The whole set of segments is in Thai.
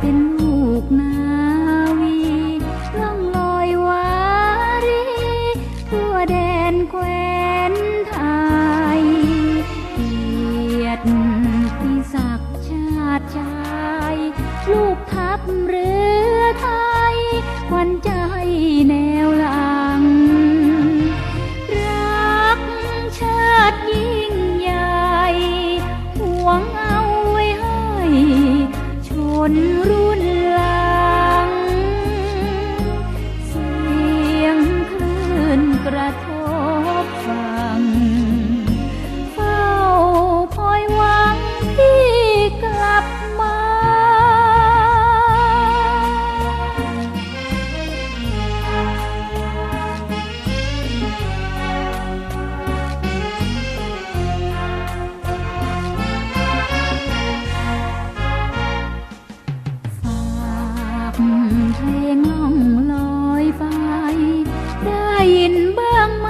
been เพลงล่องลอยไป ได้ยินบ้างไหม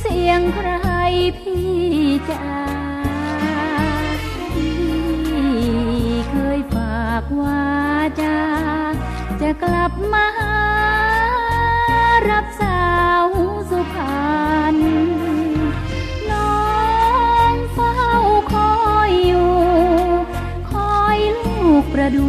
เสียงใครพี่จ๋าพี่เคยฝากว่าจาจะกลับมาหารับสาวสุพรรณน้องเฝ้าคอยอยู่ คอยลูกประดู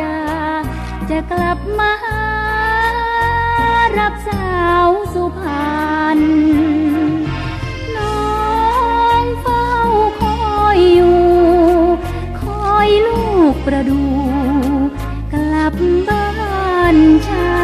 จา จะกลับมาหารับสาวสุพรรณน้องเฝ้าคอยอยู่ คอยลูกประดู กลับบ้านฉันเสียงสา